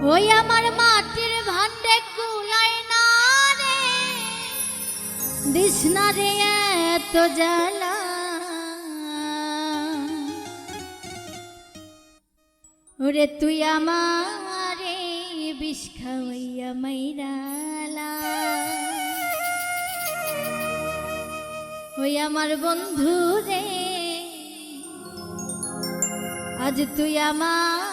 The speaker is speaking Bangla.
ওই আমার মাটির ভান্ডে কুলাই না রে। দিস না রে এত জ্বালা। ওরে তুই আমারে বিষ খাওয়াইয়া মাইরালা। ওই আমার বন্ধু রে আজ তুই আমার